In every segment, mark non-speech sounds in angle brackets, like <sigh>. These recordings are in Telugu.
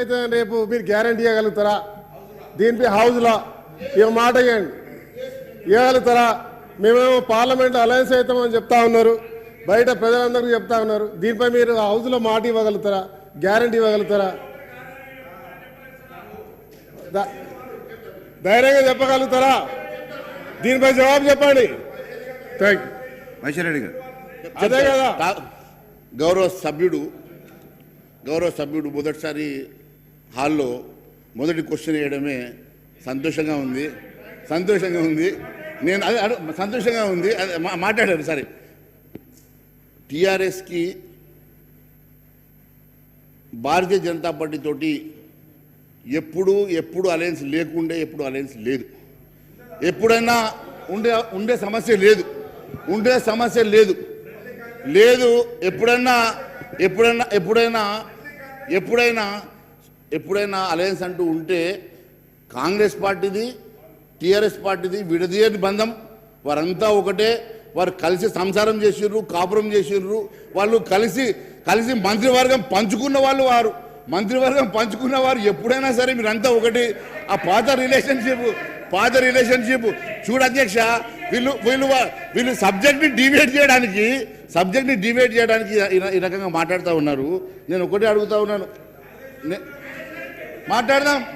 అయితే రేపు మీరు గ్యారంటీ ఇవ్వగలుగుతారా? దీనిపై హౌస్లో ఇక మాట ఇవ్వండి ఇవ్వగలుగుతారా? మేమేమో పార్లమెంట్ అలయన్స్ అవుతామని చెప్తా ఉన్నారు. బయట ప్రజలందరికీ చెప్తా ఉన్నారు. దీనిపై మీరు హౌస్లో మాట ఇవ్వగలుగుతారా? గ్యారంటీ ఇవ్వగలుగుతారా? ధైర్యంగా చెప్పగలుగుతారా? దీనిపై జవాబు చెప్పండి. థ్యాంక్ యూ గారు. అదే కదా. గౌరవ సభ్యుడు గౌరవ సభ్యుడు మొదటిసారి హాల్లో మొదటి క్వశ్చన్ వేయడమే సంతోషంగా ఉంది. సంతోషంగా ఉంది. నేను అదే సంతోషంగా ఉంది. అదే మా- మాట్లాడారు సరే. టీఆర్ఎస్కి భారతీయ జనతా పార్టీ తోటి ఎప్పుడు ఎప్పుడు అలయన్స్ లేకుండే ఎప్పుడు అలయన్స్ లేదు. ఎప్పుడైనా ఉండే ఉండే సమస్య లేదు. ఉండే సమస్య లేదు. లేదు ఎప్పుడైనా ఎప్పుడైనా ఎప్పుడైనా ఎప్పుడైనా ఎప్పుడైనా అలయన్స్ అంటూ ఉంటే కాంగ్రెస్ పార్టీది టీఆర్ఎస్ పార్టీది విడదీయని బంధం. వారంతా ఒకటే వారు కలిసి సంసారం చేసిర్రు కాపురం చేసిర్రు. వాళ్ళు కలిసి కలిసి మంత్రివర్గం పంచుకున్న వాళ్ళు వారు. మంత్రివర్గం పంచుకున్న వారు ఎప్పుడైనా సరే మీరంతా ఒకటి. ఆ పాత రిలేషన్షిప్ పాత రిలేషన్షిప్ చూడు అధ్యక్ష వీళ్ళు వీళ్ళు వీళ్ళు సబ్జెక్ట్ని డివేట్ చేయడానికి సబ్జెక్ట్ని డివేట్ చేయడానికి ఈ- ఈ రకంగా మాట్లాడుతూ ఉన్నారు. నేను ఒకటే అడుగుతా ఉన్నాను. నే- మాట్లాడదాం.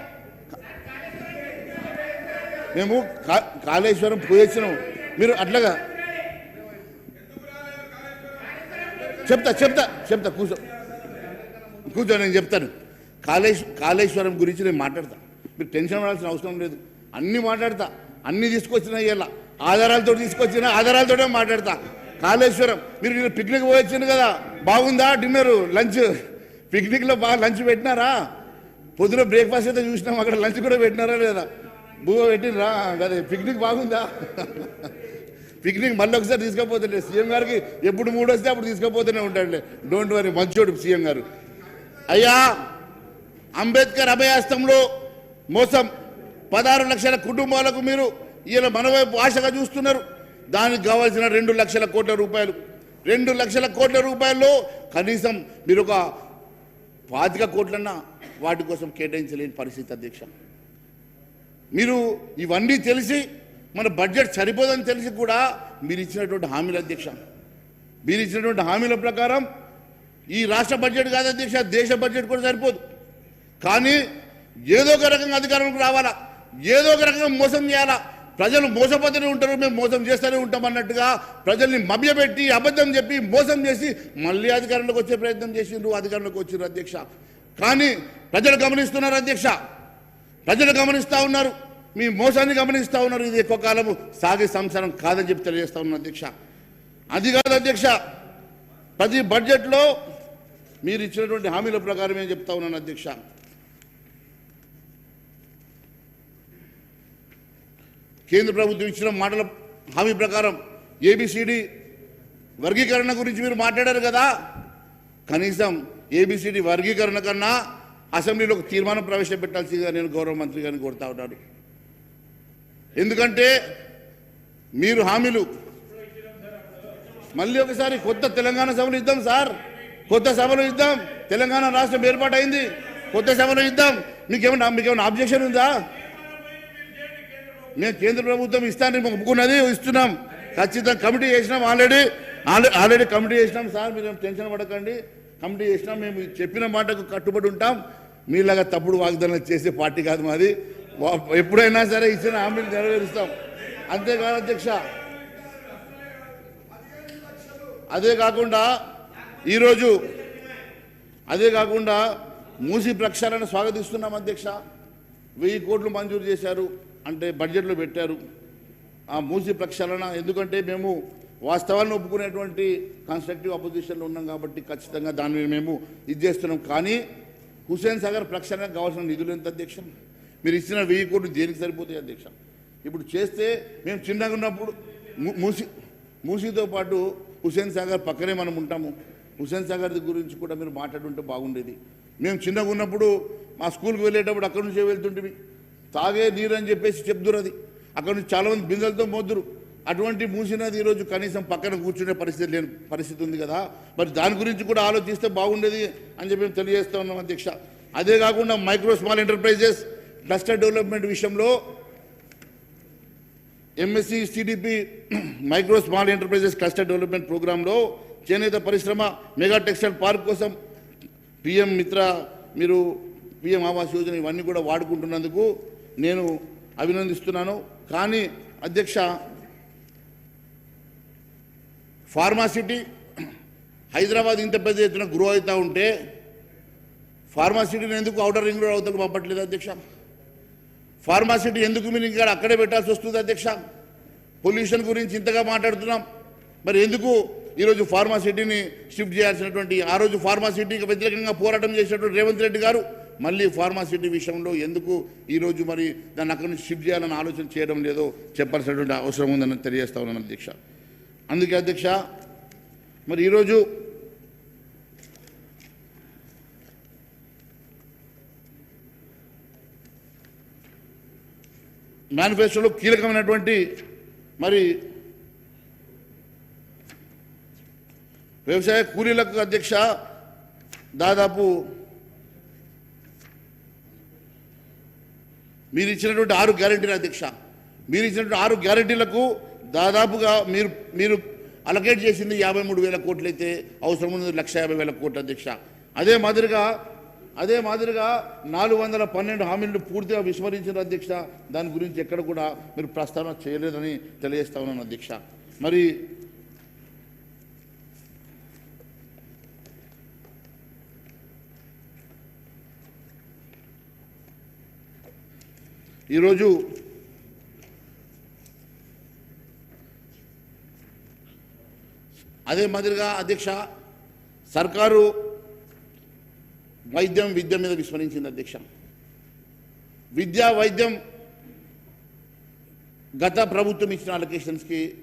మేము కా- కాళేశ్వరం పోయొచ్చినాం మీరు అట్లాగా. చెప్తా చెప్తా చెప్తా కూర్చో. కూర్చో నేను చెప్తాను. కాళేశ్వ కాళేశ్వరం గురించి నేను మాట్లాడతా. మీరు టెన్షన్ పడాల్సిన అవసరం లేదు. అన్నీ మాట్లాడతా. అన్నీ తీసుకొచ్చిన ఇలా ఆధారాలతో తీసుకొచ్చిన ఆధారాలతోనే మాట్లాడతా. కాళేశ్వరం మీరు నేను పిక్నిక్ పోయొచ్చింది కదా. బాగుందా డిన్నర్ లంచ్? పిక్నిక్లో బాగా లంచ్ పెట్టినారా? పొద్దున బ్రేక్ఫాస్ట్ అయితే చూసినాం అక్కడ లంచ్ కూడా పెట్టినారా లేదా? బువ్వ పెట్టినరా అదే పిక్నిక్ బాగుందా? పిక్నిక్ మళ్ళీ ఒకసారి తీసుకపోతుండే. సీఎం గారికి ఎప్పుడు మూడు వస్తే అప్పుడు తీసుకపోతూనే ఉంటాడులే. డోంట్ వరీ మంచోడు సీఎం గారు. అయ్యా అంబేద్కర్ అభయాస్తంలో మోసం. పదహారు లక్షల కుటుంబాలకు మీరు ఈయన మనవైపు ఆశగా చూస్తున్నారు. దానికి కావాల్సిన రెండు లక్షల కోట్ల రూపాయలు. రెండు లక్షల కోట్ల రూపాయల్లో కనీసం మీరు ఒక పాతిక కోట్లన్నా వాటి కోసం కేటాయించలేని పరిస్థితి అధ్యక్ష. మీరు ఇవన్నీ తెలిసి మన బడ్జెట్ సరిపోదని తెలిసి కూడా మీరు ఇచ్చినటువంటి హామీల అధ్యక్ష. మీరు ఇచ్చినటువంటి హామీల ప్రకారం ఈ రాష్ట్ర బడ్జెట్ కాదు అధ్యక్ష దేశ బడ్జెట్ కూడా సరిపోదు. కానీ ఏదో ఒక రకంగా అధికారంలోకి రావాలా? ఏదో ఒక రకంగా మోసం చేయాలా? ప్రజలు మోసపోతూనే ఉంటారు మేము మోసం చేస్తూనే ఉంటాం అన్నట్టుగా ప్రజల్ని మభ్యపెట్టి అబద్ధం చెప్పి మోసం చేసి మళ్ళీ అధికారంలోకి వచ్చే ప్రయత్నం చేసిండ్రు అధికారంలోకి వచ్చిండ్రు అధ్యక్ష. కానీ ప్రజలు గమనిస్తున్నారు అధ్యక్ష. ప్రజలు గమనిస్తూ ఉన్నారు. మీ మోసాన్ని గమనిస్తూ ఉన్నారు. ఇది ఎక్కువ కాలము సాగే సంసారం కాదని చెప్పి తెలియజేస్తా ఉన్నాను అధ్యక్ష. అది కాదు అధ్యక్ష ప్రతి బడ్జెట్లో మీరు ఇచ్చినటువంటి హామీల ప్రకారం ఏం చెప్తా ఉన్నాను అధ్యక్ష. కేంద్ర ప్రభుత్వం ఇచ్చిన మాటల హామీ ప్రకారం ఏబిసిడి వర్గీకరణ గురించి మీరు మాట్లాడారు కదా. కనీసం ఏబిసిడి వర్గీకరణ కన్నా అసెంబ్లీలో ఒక తీర్మానం ప్రవేశపెట్టాల్సిందిగా నేను గౌరవ మంత్రి గారిని కోరుతా ఉన్నాను. ఎందుకంటే మీరు హామీలు మళ్ళీ ఒకసారి కొత్త తెలంగాణ సభలు ఇద్దాం సార్. కొత్త సభలు ఇద్దాం. తెలంగాణ రాష్ట్రం ఏర్పాటైంది. కొత్త సభలు ఇద్దాం. మీకేమన్నా మీకేమైనా అబ్జెక్షన్ ఉందా? మేము కేంద్ర ప్రభుత్వం ఇస్తానని ఒప్పుకున్నది ఇస్తున్నాం. ఖచ్చితంగా కమిటీ చేసినాం ఆల్రెడీ. ఆల్రెడీ కమిటీ చేసినాం సార్. మీరు టెన్షన్ పడకండి. కమిటీ చేసినా మేము చెప్పిన మాటకు కట్టుబడి ఉంటాం. మీలాగా తప్పుడు వాగ్దానాలు చేసే పార్టీ కాదు మాది. వా- ఎప్పుడైనా సరే ఇచ్చిన హామీలు నెరవేరుస్తాం. అంతేకాదు అధ్యక్ష. అదే కాకుండా ఈరోజు అదే కాకుండా మూసి ప్రక్షాళన స్వాగతిస్తున్నాం అధ్యక్ష. వెయ్యి కోట్లు మంజూరు చేశారు. అంటే బడ్జెట్లో పెట్టారు. ఆ మూసి ప్రక్షాళన ఎందుకంటే మేము వాస్తవాలను ఒప్పుకునేటువంటి కన్స్ట్రక్టివ్ అపోజిషన్లో ఉన్నాం కాబట్టి ఖచ్చితంగా దాని మీద మేము ఇది చేస్తున్నాం. కానీ హుస్సేన్ సాగర్ ప్రక్షాళనకు కావాల్సిన నిధులు ఎంత అధ్యక్ష? మీరు ఇచ్చిన వెయ్యి కోట్లు దేనికి సరిపోతాయి అధ్యక్ష? ఇప్పుడు చేస్తే మేము చిన్నగా ఉన్నప్పుడు మూసి మూసీతో పాటు హుస్సేన్ సాగర్ పక్కనే మనం ఉంటాము. హుస్సేన్ సాగర్ గురించి కూడా మీరు మాట్లాడుంటే బాగుండేది. మేము చిన్నగా ఉన్నప్పుడు మా స్కూల్కి వెళ్ళేటప్పుడు అక్కడి నుంచే వెళ్తుంటివి తాగే నీరు అని చెప్పేసి చెప్దురు అది. అక్కడ నుంచి చాలామంది బిందెలతో మోద్దురు అటువంటి మూసినది ఈరోజు కనీసం పక్కన కూర్చునే పరిస్థితి లేని పరిస్థితి ఉంది కదా. మరి దాని గురించి కూడా ఆలోచిస్తే బాగుండేది అని చెప్పి తెలియజేస్తా ఉన్నాం అధ్యక్ష. అదే కాకుండా micro small enterprises cluster development విషయంలో MSC CDP <clears throat> micro small enterprises cluster development ప్రోగ్రాంలో చేనేత పరిశ్రమ మెగా టెక్స్టైల్ పార్క్ కోసం పిఎం మిత్ర మీరు పిఎం ఆవాస్ యోజన ఇవన్నీ కూడా వాడుకుంటున్నందుకు నేను అభినందిస్తున్నాను. కానీ అధ్యక్ష ఫార్మాసిటీ హైదరాబాద్ ఇంత పెద్ద ఎత్తున గ్రో అవుతూ ఉంటే ఫార్మాసిటీని ఎందుకు అవుటర్ రింగ్ రోడ్ అవతలకు పంపట్లేదు అధ్యక్ష? ఫార్మాసిటీ ఎందుకు మీరు ఇంకా అక్కడే పెట్టాల్సి వస్తుంది అధ్యక్ష? పొల్యూషన్ గురించి ఇంతగా మాట్లాడుతున్నాం. మరి ఎందుకు ఈరోజు ఫార్మాసిటీని షిఫ్ట్ చేయాల్సినటువంటి ఆ రోజు ఫార్మాసిటీకి వ్యతిరేకంగా పోరాటం చేసినటువంటి రేవంత్ రెడ్డి గారు మళ్ళీ ఫార్మాసిటీ విషయంలో ఎందుకు ఈరోజు మరి దాన్ని అక్కడి నుంచి షిఫ్ట్ చేయాలని ఆలోచన చేయడం లేదో చెప్పాల్సినటువంటి అవసరం ఉందని తెలియజేస్తా ఉన్నాను అధ్యక్ష. అందుకే అధ్యక్ష మరి ఈరోజు మేనిఫెస్టోలో కీలకమైనటువంటి మరి వ్యవసాయ కూలీలకు అధ్యక్ష దాదాపు మీరు ఇచ్చినటువంటి ఆరు గ్యారంటీలు అధ్యక్ష మీరు ఇచ్చినటువంటి ఆరు గ్యారెంటీలకు దాదాపుగా మీరు మీరు అలకేట్ చేసింది యాభై మూడు వేల కోట్లు అయితే అవసరం ఉన్నది లక్ష యాభై వేల కోట్లు అధ్యక్ష. అదే మాదిరిగా అదే మాదిరిగా నాలుగు వందల పన్నెండు హామీలను పూర్తిగా విస్మరించిన అధ్యక్ష దాని గురించి ఎక్కడ కూడా మీరు ప్రస్తావన చేయలేదని తెలియజేస్తా ఉన్నాను అధ్యక్ష. మరి ఈరోజు అదే మాదిరిగా అధ్యక్ష సర్కారు వైద్యం విద్య మీద విస్మరించింది అధ్యక్ష. విద్య వైద్యం గత ప్రభుత్వం ఇచ్చిన అలొకేషన్స్కి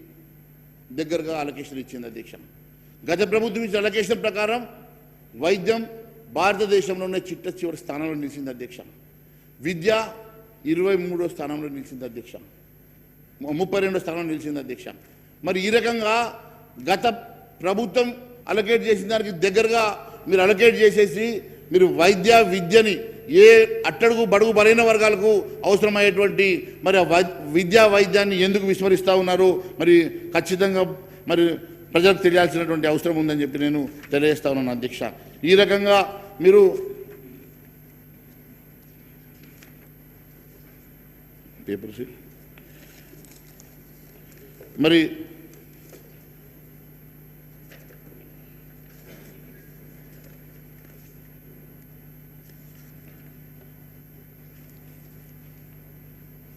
దగ్గరగా అలొకేషన్ ఇచ్చింది అధ్యక్ష. గత ప్రభుత్వం ఇచ్చిన అలొకేషన్ ప్రకారం వైద్యం భారతదేశంలోనే చిట్ట చివరి స్థానంలో నిలిచింది అధ్యక్ష. విద్య ఇరవై మూడో స్థానంలో నిలిచింది అధ్యక్ష. ముప్పై రెండో స్థానంలో నిలిచింది అధ్యక్ష. మరి ఈ రకంగా గత ప్రభుత్వం అలొకేట్ చేసిన దానికి దగ్గరగా మీరు అలొకేట్ చేసేసి మీరు వైద్య విద్యని ఏ అట్టడుగు బడుగు బలైన వర్గాలకు అవసరమయ్యేటువంటి మరి వై- విద్యా వైద్యాన్ని ఎందుకు విస్మరిస్తూ ఉన్నారు? మరి ఖచ్చితంగా మరి ప్రజలకు తెలియాల్సినటువంటి అవసరం ఉందని చెప్పి నేను తెలియజేస్తా ఉన్నాను అధ్యక్ష. ఈ రకంగా మీరు పేపర్స్ మరి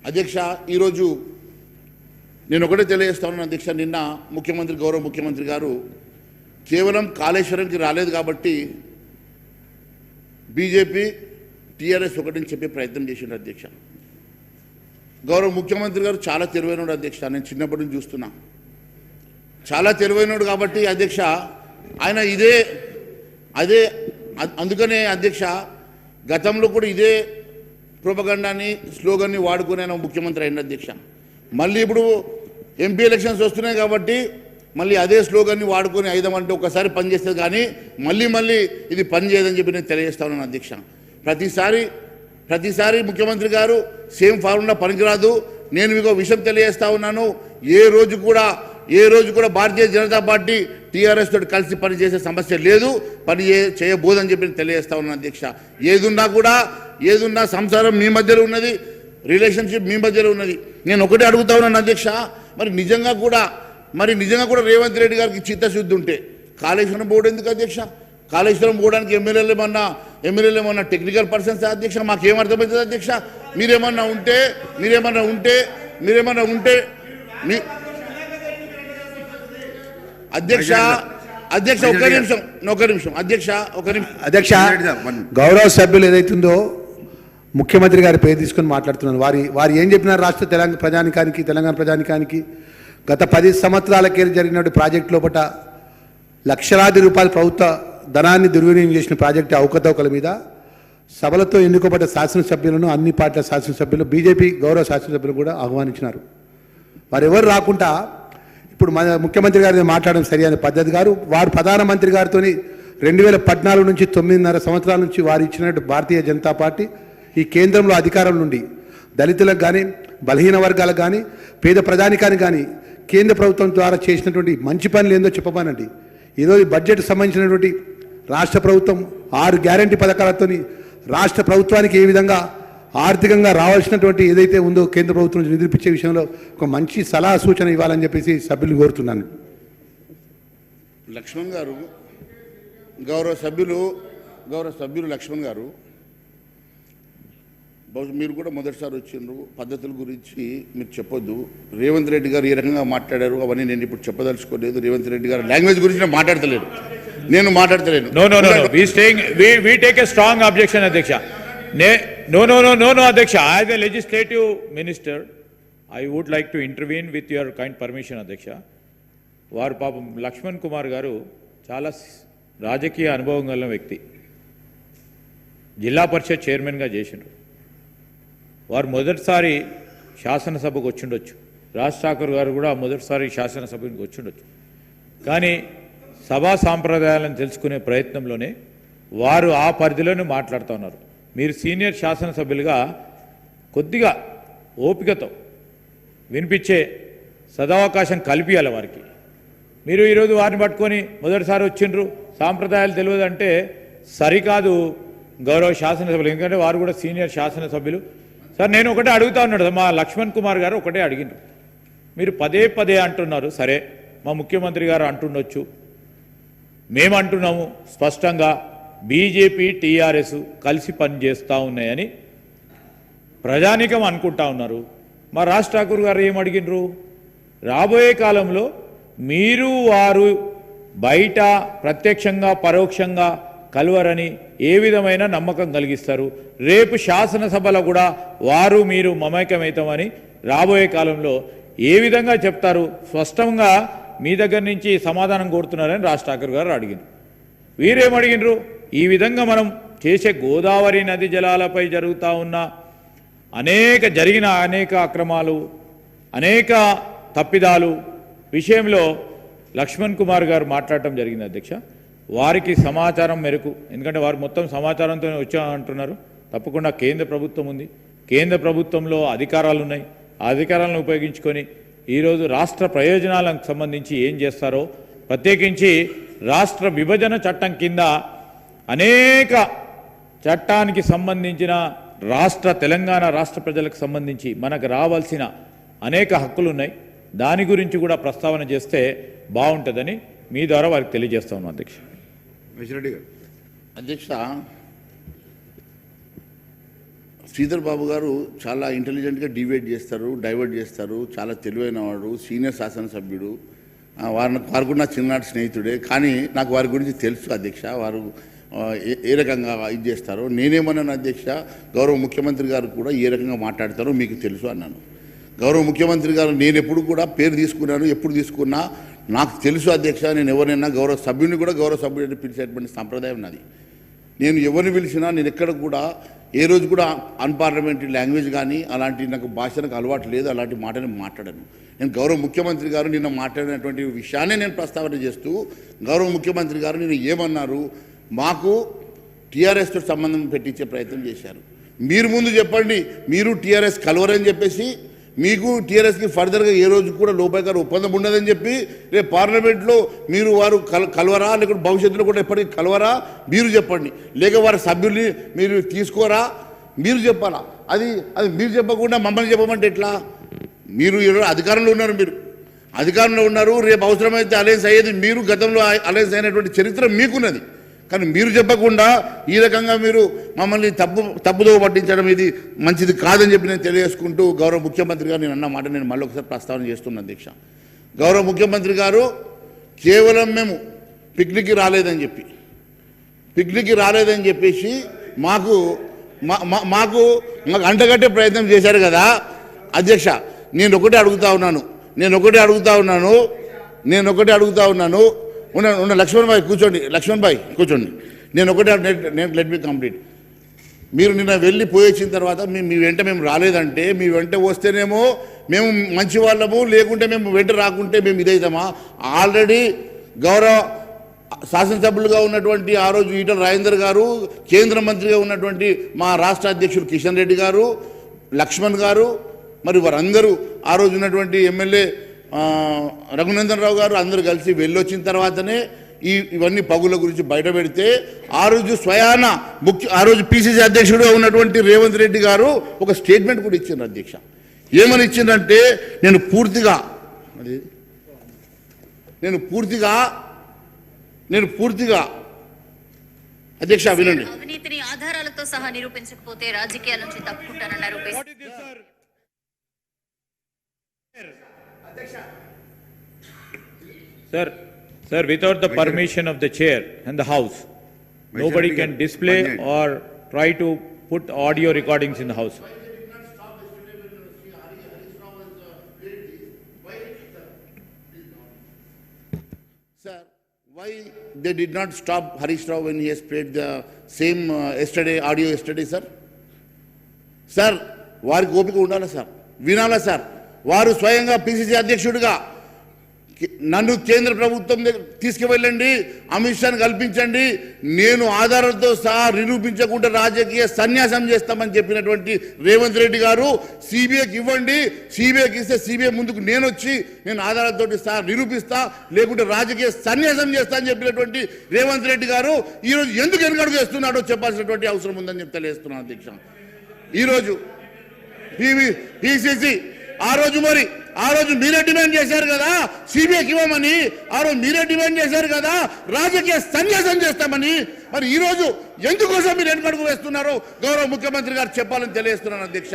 అధ్యక్ష ఈరోజు నేను ఒకటే తెలియజేస్తా ఉన్నాను అధ్యక్ష నిన్న ముఖ్యమంత్రి గౌరవ ముఖ్యమంత్రి గారు కేవలం కాళేశ్వరంకి రాలేదు కాబట్టి బీజేపీ టీఆర్ఎస్ ఒకటిని చెప్పే ప్రయత్నం చేసిండు అధ్యక్ష. గౌరవ ముఖ్యమంత్రి గారు చాలా తెలివైనడు అధ్యక్ష నేను చిన్నప్పటి నుంచి చూస్తున్నా. చాలా తెలివైనడు కాబట్టి అధ్యక్ష ఆయన ఇదే అదే అందుకనే అధ్యక్ష గతంలో కూడా ఇదే ప్రొపగండాని స్లోగన్ని వాడుకునే ముఖ్యమంత్రి అయిన అధ్యక్ష. మళ్ళీ ఇప్పుడు ఎంపీ ఎలక్షన్స్ వస్తున్నాయి కాబట్టి మళ్ళీ అదే స్లోగన్ని వాడుకొని ఐదమంటే ఒకసారి పనిచేస్తుంది కానీ మళ్ళీ మళ్ళీ ఇది పనిచేయదని చెప్పి నేను తెలియజేస్తాను అధ్యక్ష. ప్రతిసారి ప్రతిసారి ముఖ్యమంత్రి గారు సేమ్ ఫార్ములా పనికిరాదు. నేను మీకు విషయం తెలియజేస్తా ఉన్నాను. ఏ రోజు కూడా ఏ రోజు కూడా భారతీయ జనతా పార్టీ టీఆర్ఎస్ తోటి కలిసి పనిచేసే సమస్య లేదు. పని చేయబోదని చెప్పి తెలియజేస్తా ఉన్నాను అధ్యక్ష. ఏదున్నా కూడా ఏదున్నా సంసారం మీ మధ్యలో ఉన్నది రిలేషన్షిప్ మీ మధ్యలో ఉన్నది. నేను ఒకటే అడుగుతా ఉన్నాను అధ్యక్ష మరి నిజంగా కూడా మరి నిజంగా కూడా రేవంత్ రెడ్డి గారికి చిత్తశుద్ధి ఉంటే కాళేశ్వరం బోర్డు ఎందుకు అధ్యక్ష? కాళేశ్వరం పోవడానికి ఎమ్మెల్యేలు ఏమన్నా ఎమ్మెల్యేలు ఏమన్నా టెక్నికల్ పర్సన్స్ అధ్యక్ష? మాకేం అర్థమవుతుంది అధ్యక్ష? మీరేమన్నా ఉంటే మీరేమన్నా ఉంటే మీరేమన్నా ఉంటే మీ అధ్యక్ష అధ్యక్ష ఒక్క నిమిషం ఒక్క నిమిషం. అధ్యక్ష ఒక నిమిషం. అధ్యక్ష. గౌరవ సభ్యులు ఏదైతుందో ముఖ్యమంత్రి గారి పేరు తీసుకొని మాట్లాడుతున్నారు వారి వారు ఏం చెప్పినారు రాష్ట్ర తెలంగాణ ప్రజానికానికి తెలంగాణ ప్రజానికానికి? గత పది సంవత్సరాలకే జరిగినటువంటి ప్రాజెక్టు లోపల లక్షలాది రూపాయల ప్రభుత్వ ధనాన్ని దుర్వినియోగం చేసిన ప్రాజెక్టు అవకతవకల మీద సభలతో ఎన్నుకోబడ్డ శాసనసభ్యులను అన్ని పార్టీల శాసనసభ్యులు బీజేపీ గౌరవ శాసనసభ్యులు కూడా ఆహ్వానించినారు. వారు ఎవరు రాకుండా ఇప్పుడు మన ముఖ్యమంత్రి గారిని మాట్లాడడం సరైన పద్ధతి గారు. వారు ప్రధానమంత్రి గారితో రెండు వేల పద్నాలుగు నుంచి తొమ్మిదిన్నర సంవత్సరాల నుంచి వారు ఇచ్చినట్టు భారతీయ జనతా పార్టీ ఈ కేంద్రంలో అధికారం నుండి దళితులకు కానీ బలహీన వర్గాలకు కానీ పేద ప్రధానికానికి కానీ కేంద్ర ప్రభుత్వం ద్వారా చేసినటువంటి మంచి పనులు ఏందో చెప్పమనండి. ఈరోజు బడ్జెట్ సంబంధించినటువంటి రాష్ట్ర ప్రభుత్వం ఆరు గ్యారంటీ పథకాలతోని రాష్ట్ర ప్రభుత్వానికి ఏ విధంగా ఆర్థికంగా రావాల్సినటువంటి ఏదైతే ఉందో కేంద్ర ప్రభుత్వం నుంచి నిరూపించే విషయంలో ఒక మంచి సలహా సూచన ఇవ్వాలని చెప్పేసి సభ్యులు కోరుతున్నాను. లక్ష్మణ్ గారు గౌరవ సభ్యులు గౌరవ సభ్యులు లక్ష్మణ్ గారు బహుశా మీరు కూడా మొదటిసారి వచ్చిండ్రు పద్ధతుల గురించి మీరు చెప్పొద్దు. రేవంత్ రెడ్డి గారు ఏ రకంగా మాట్లాడారు అవన్నీ నేను ఇప్పుడు చెప్పదలుచుకోలేదు. రేవంత్ రెడ్డి గారు లాంగ్వేజ్ గురించి నేను మాట్లాడతలేను. నేను మాట్లాడతలేను. Objection, Adhyaksha. Ne- No, no, no, no, no, Adhyaksha. As a legislative minister, I would like to intervene with your kind permission, Adhyaksha. వారు పాపం లక్ష్మణ్ కుమార్ గారు చాలా రాజకీయ అనుభవం గల వ్యక్తి. జిల్లా పరిషత్ చైర్మన్గా చేసిండ్రు. వారు మొదటిసారి శాసనసభకు వచ్చిండొచ్చు. రాజ్ ఠాకూర్ గారు కూడా మొదటిసారి శాసనసభకు వచ్చిండొచ్చు. కానీ సభా సాంప్రదాయాలను తెలుసుకునే ప్రయత్నంలోనే వారు ఆ పరిధిలోనే మాట్లాడుతూ ఉన్నారు. మీరు సీనియర్ శాసనసభ్యులుగా కొద్దిగా ఓపికతో వినిపించే సదావకాశం కల్పించాలి వారికి. మీరు ఈరోజు వారిని పట్టుకొని మొదటిసారి వచ్చిండ్రు. సాంప్రదాయాలు తెలియదు అంటే సరికాదు గౌరవ శాసనసభ్యులు. ఎందుకంటే వారు కూడా సీనియర్ శాసనసభ్యులు. సార్ నేను ఒకటే అడుగుతా ఉన్నాడు. మా లక్ష్మణ్ కుమార్ గారు ఒకటే అడిగిండ్రు మీరు పదే పదే అంటున్నారు. సరే మా ముఖ్యమంత్రి గారు అంటుండొచ్చు. మేము అంటున్నాము స్పష్టంగా. బీజేపీ టీఆర్ఎస్ కలిసి పనిచేస్తూ ఉన్నాయని ప్రజానికం అనుకుంటా ఉన్నారు. మా రాజ్ ఠాకూర్ గారు ఏం రాబోయే కాలంలో మీరు వారు బయట ప్రత్యక్షంగా పరోక్షంగా కలవరని ఏ విధమైన నమ్మకం కలిగిస్తారు? రేపు శాసనసభలో కూడా వారు మీరు మమేకమవుతామని రాబోయే కాలంలో ఏ విధంగా చెప్తారు? స్పష్టంగా మీ దగ్గర నుంచి సమాధానం కోరుతున్నారని రాజ్ ఠాకూర్ గారు అడిగింది వీరేమడిగినరు ఈ విధంగా మనం చేసే గోదావరి నది జలాలపై జరుగుతూ ఉన్న అనేక జరిగిన అనేక అక్రమాలు అనేక తప్పిదాలు విషయంలో లక్ష్మణ్ కుమార్ గారు మాట్లాడటం జరిగింది అధ్యక్ష. వారికి సమాచారం మేరకు ఎందుకంటే వారు మొత్తం సమాచారంతో వచ్చా అంటున్నారు. తప్పకుండా కేంద్ర ప్రభుత్వం ఉంది. కేంద్ర ప్రభుత్వంలో అధికారాలు ఉన్నాయి. ఆ అధికారాలను ఉపయోగించుకొని ఈరోజు రాష్ట్ర ప్రయోజనాలకు సంబంధించి ఏం చేస్తారో ప్రత్యేకించి రాష్ట్ర విభజన చట్టం కింద అనేక చట్టానికి సంబంధించిన రాష్ట్ర తెలంగాణ రాష్ట్ర ప్రజలకు సంబంధించి మనకు రావాల్సిన అనేక హక్కులు ఉన్నాయి దాని గురించి కూడా ప్రస్తావన చేస్తే బాగుంటుందని మీ ద్వారా వారికి తెలియజేస్తా ఉన్నాం అధ్యక్ష. రెడ్డి గారు. అధ్యక్ష శ్రీధర్ బాబు గారు చాలా ఇంటెలిజెంట్గా డిబేట్ చేస్తారు డైవర్ట్ చేస్తారు. చాలా తెలివైన వాడు సీనియర్ శాసనసభ్యుడు. ఆ, వారిని వారు కూడా నా చిన్ననాటి స్నేహితుడే. కానీ నాకు వారి గురించి తెలుసు అధ్యక్ష. వారు ఏ- ఏ రకంగా ఇది చేస్తారో. నేనేమన్నాను అధ్యక్ష గౌరవ ముఖ్యమంత్రి గారు కూడా ఏ రకంగా మాట్లాడతారో మీకు తెలుసు అన్నాను. గౌరవ ముఖ్యమంత్రి గారు నేను ఎప్పుడు కూడా పేరు తీసుకున్నాను ఎప్పుడు తీసుకున్నా నాకు తెలుసు అధ్యక్ష నేను ఎవరైనా గౌరవ సభ్యుని కూడా గౌరవ సభ్యుడిని పిలిచేటువంటి సంప్రదాయం నాది. నేను ఎవరిని పిలిచినా నేను ఎక్కడ కూడా ఏ రోజు కూడా అన్పార్లమెంటరీ లాంగ్వేజ్ కానీ అలాంటి నాకు భాష నాకు అలవాటు లేదు అలాంటి మాటని మాట్లాడను. నేను గౌరవ ముఖ్యమంత్రి గారు నిన్న మాట్లాడినటువంటి విషయాన్ని నేను ప్రస్తావన చేస్తూ గౌరవ ముఖ్యమంత్రి గారు నేను ఏమన్నారు మాకు టీఆర్ఎస్తో సంబంధం పెట్టించే ప్రయత్నం చేశారు. మీరు ముందు చెప్పండి మీరు టీఆర్ఎస్ కలవరని చెప్పేసి మీకు టీఆర్ఎస్కి ఫర్దర్గా ఏ రోజు కూడా లోపాయకారు ఒప్పందం ఉండదని చెప్పి రేపు పార్లమెంట్లో మీరు వారు కల కలవరా లేకుంటే భవిష్యత్తులో కూడా ఎప్పటికీ కలవరా మీరు చెప్పండి. లేక వారి సభ్యుల్ని మీరు తీసుకోరా మీరు చెప్పాలా? అది అది మీరు చెప్పకుండా మమ్మల్ని చెప్పమంటే ఎట్లా? మీరు ఈరోజు అధికారంలో ఉన్నారు మీరు. అధికారంలో ఉన్నారు రేపు అవసరమైతే అలయన్స్ అయ్యేది మీరు గతంలో అలయన్స్ అయినటువంటి చరిత్ర మీకున్నది. కానీ మీరు చెప్పకుండా ఈ రకంగా మీరు మమ్మల్ని తప్పు తప్పుదో పట్టించడం ఇది మంచిది కాదని చెప్పి నేను తెలియజేసుకుంటూ గౌరవ ముఖ్యమంత్రి గారు నేను అన్న మాట నేను మళ్ళీ ఒకసారి ప్రస్తావన చేస్తున్నాను అధ్యక్ష గౌరవ ముఖ్యమంత్రి గారు కేవలం మేము పిక్నిక్కి రాలేదని చెప్పి పిక్నిక్కి రాలేదని చెప్పేసి మాకు మా- మాకు మాకు అంటగట్టే ప్రయత్నం చేశారు కదా. అధ్యక్ష నేను ఒకటే అడుగుతా ఉన్నాను నేను ఒకటే అడుగుతా ఉన్నాను నేను ఒకటే అడుగుతా ఉన్నాను ఉన్న ఉన్న లక్ష్మణ్ భాయ్ కూర్చోండి లక్ష్మణ్ భాయ్ కూర్చోండి. నేను ఒకటే నేను లెట్ మీ కంప్లీట్ మీరు నిన్న వెళ్ళి పోయేసిన తర్వాత మీ మీ వెంట మేము రాలేదంటే మీ వెంట వస్తేనేమో మేము మంచి వాళ్ళము లేకుంటే మేము వెంట రాకుంటే మేము ఇదైతామా ఆల్రెడీ గౌరవ శాసనసభ్యులుగా ఉన్నటువంటి ఆ రోజు ఈటల రాజేందర్ గారు కేంద్ర మంత్రిగా ఉన్నటువంటి మా రాష్ట్ర అధ్యక్షుడు కిషన్ రెడ్డి గారు లక్ష్మణ్ గారు మరి వారందరూ ఆ రోజు ఉన్నటువంటి ఎమ్మెల్యే రఘునందన్ రావు గారు అందరూ కలిసి వెళ్ళొచ్చిన తర్వాతనే ఈ ఇవన్నీ పగుల గురించి బయట పెడితే ఆ రోజు స్వయాన ముఖ్య ఆ రోజు పిసిసి అధ్యక్షుడుగా ఉన్నటువంటి రేవంత్ రెడ్డి గారు ఒక స్టేట్మెంట్ కూడా ఇచ్చిండ్రు అధ్యక్ష. ఏమని ఇచ్చిందంటే నేను పూర్తిగా అది నేను పూర్తిగా నేను పూర్తిగా అధ్యక్ష వినండి. అవినీతిని ఆధారాలతో సహా నిరూపించకపోతే రాజకీయాల నుంచి తప్పుకుంటానన్నారు Sir, sir, without the permission of the chair and the house, nobody can display or try to put audio recordings in the house. Sir, why they did not stop Harish Rao when he has played the same uh, yesterday, audio yesterday, sir? Sir వారికి ఓపిక ఉండాలా సార్ వినాలా సార్ వారు స్వయంగా పిసిసి అధ్యక్షుడిగా నన్ను కేంద్ర ప్రభుత్వం తీసుకువెళ్ళండి అమిత్ షాను కల్పించండి నేను ఆధారంతో సహా నిరూపించకుండా రాజకీయ సన్యాసం చేస్తామని చెప్పినటువంటి రేవంత్ రెడ్డి గారు సిబిఐకి ఇవ్వండి సిబిఐకి ఇస్తే సిబిఐ ముందుకు నేను వచ్చి నేను ఆధారాలతో సహా నిరూపిస్తా లేకుంటే రాజకీయ సన్యాసం చేస్తా అని చెప్పినటువంటి రేవంత్ రెడ్డి గారు ఈరోజు ఎందుకు వెనుకడుగు వేస్తున్నాడో చెప్పాల్సినటువంటి అవసరం ఉందని చెప్పి తెలియజేస్తున్నాను అధ్యక్ష. ఈరోజు పిసిసి ఆ రోజు మరి ఆ రోజు మీరే డిమాండ్ చేశారు కదా? సిబిఐకి ఇవ్వమని ఆ రోజు మీరే డిమాండ్ చేశారు కదా? రాజకీయ సన్యాసం చేస్తామని. మరి ఈ రోజు ఎందుకోసం మీరు వెనుకడుగు వేస్తున్నారో? గౌరవ ముఖ్యమంత్రి గారు చెప్పాలని తెలియజేస్తున్నాను అధ్యక్ష.